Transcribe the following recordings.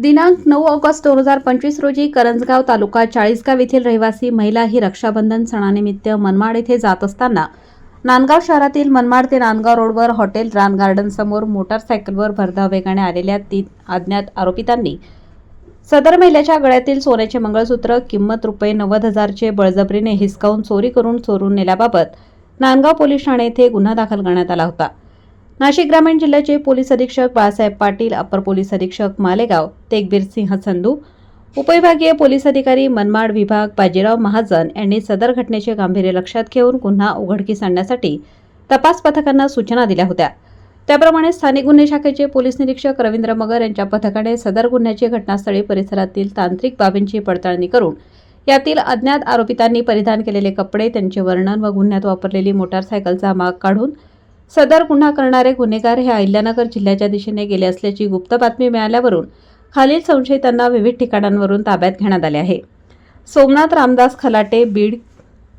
दिनांक नऊ ऑगस्ट दोन हजार पंचवीस रोजी करंजगाव तालुका चाळीसगाव येथील रहिवासी महिला ही रक्षाबंधन सणानिमित्त मनमाड येथे जात असताना नांदगाव शहरातील मनमाड ते नांदगाव रोडवर हॉटेल रान गार्डन समोर मोटारसायकलवर भरधाव वेगाने आलेल्या तीन अज्ञात आरोपितांनी सदर महिलेच्या गळ्यातील सोन्याचे मंगळसूत्र किंमत रुपये नव्वद हजारचे बळजबरीने हिसकावून चोरी करून चोरून नेल्याबाबत नांदगाव पोलीस ठाणे येथे गुन्हा दाखल करण्यात आला होता. नाशिक ग्रामीण जिल्ह्याचे पोलीस अधीक्षक बाळासाहेब पाटील अपर पोलीस अधीक्षक मालेगाव तेगबीर सिंह संधू उपविभागीय पोलीस अधिकारी मनमाड विभाग बाजीराव महाजन यांनी सदर घटनेचे गांभीर्य लक्षात घेऊन गुन्हा उघडकीस आणण्यासाठी तपास पथकांना सूचना दिल्या होत्या. त्याप्रमाणे स्थानिक गुन्हे शाखेचे पोलीस निरीक्षक रवींद्र मगर यांच्या पथकाने सदर गुन्ह्याची घटनास्थळी परिसरातील तांत्रिक बाबींची पडताळणी करून यातील अज्ञात आरोपितांनी परिधान केलेले कपडे त्यांचे वर्णन व गुन्ह्यात वापरलेली मोटारसायकलचा माग काढून सदर गुन्हा करणारे गुन्हेगार हे अहिल्यानगर जिल्ह्याच्या दिशेने गेले असल्याची गुप्त बातमी मिळाल्यावरून खालील संशयितांना विविध ठिकाणांवरून ताब्यात घेण्यात आले आहे. सोमनाथ रामदास खलाटे बीड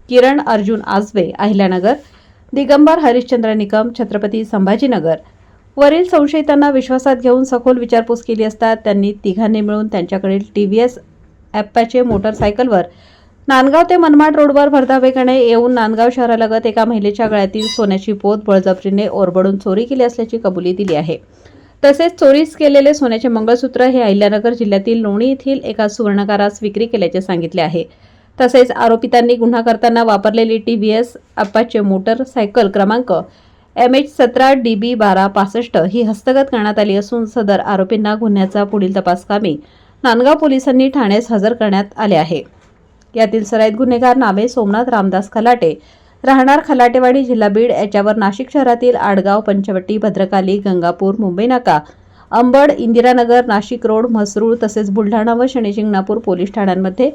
किरण अर्जुन आजबे अहिल्यानगर दिगंबर हरिश्चंद्र निकम छत्रपती संभाजीनगर. वरील संशयितांना विश्वासात घेऊन सखोल विचारपूस केली असता त्यांनी तिघांनी मिळून त्यांच्याकडील टी व्ही एस ॲप्पाचे मोटरसायकलवर नांदगाव ते मनमाड रोडवर भरधाव वेगाने येऊन नांदगाव शहरालगत एका महिलेच्या गळ्यातील सोन्याची पोत बळजबरीने ओरबडून चोरी केली असल्याची कबुली दिली आहे. तसेच चोरीस केलेले सोन्याचे मंगळसूत्र हे अहिल्यानगर जिल्ह्यातील लोणी येथील एका सुवर्णकारास विक्री केल्याचे सांगितले आहे. तसेच आरोपितांनी गुन्हा करताना वापरलेली टी व्ही एस अप्पाचे मोटरसायकल क्रमांक एम एच सतरा डी बी बारा पासष्ट ही हस्तगत करण्यात आली असून सदर आरोपींना गुन्ह्याचा पुढील तपासकामी नांदगाव पोलिसांनी ठाण्यास हजर करण्यात आले आहे. यातील सराईत गुन्हेगार नावे सोमनाथ रामदास खलाटे. राहणार खलाटेवाडी जिल्हा बीड याच्यावर नाशिक शहरातील आडगाव पंचवटी भद्रकाली गंगापूर मुंबई नाका. अंबड इंदिरानगर नाशिक रोड म्हसरूळ तसेच बुलढाणा व शनिशिंगणापूर पोलीस ठाण्यांमध्ये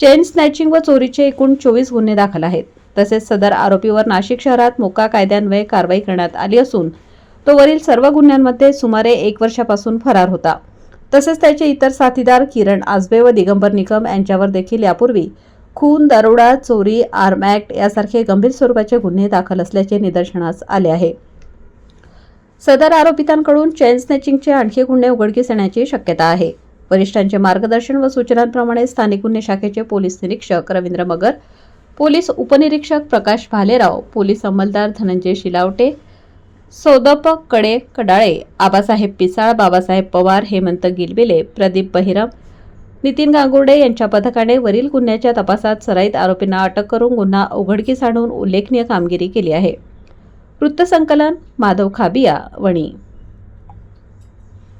चेन स्नॅचिंग व चोरीचे एकूण चोवीस गुन्हे दाखल आहेत. तसेच सदर आरोपीवर नाशिक शहरात मोका कायद्यान्वये कारवाई करण्यात आली असून तो वरील सर्व गुन्ह्यांमध्ये सुमारे एक वर्षापासून फरार होता. तसेच त्याचे इतर साथीदार किरण आजबे व दिगंबर निकम यांच्यावर देखील यापूर्वी खून दरोडा चोरी आर्म ॲक्ट यासारखे गंभीर स्वरूपाचे गुन्हे दाखल असल्याचे निदर्शनास आले आहे. सदर आरोपितांकडून चेन स्नॅचिंगचे आणखी गुन्हे उघडकीस येण्याची शक्यता आहे. वरिष्ठांचे मार्गदर्शन व सूचनांप्रमाणे स्थानिक गुन्हे शाखेचे पोलीस निरीक्षक रवींद्र मगर पोलीस उपनिरीक्षक प्रकाश भालेराव पोलीस अंमलदार धनंजय शिलावटे सोदपकडे कडाळे आबासाहेब पिसाळ बाबासाहेब पवार हेमंत गिलबिले प्रदीप बहिरम नितीन गांगुर्डे यांच्या पथकाने वरील गुन्ह्याच्या तपासात सराईत आरोपींना अटक करून गुन्हा उघडकीस आणून उल्लेखनीय कामगिरी केली आहे. वृत्तसंकलन माधव खाबिया वणी.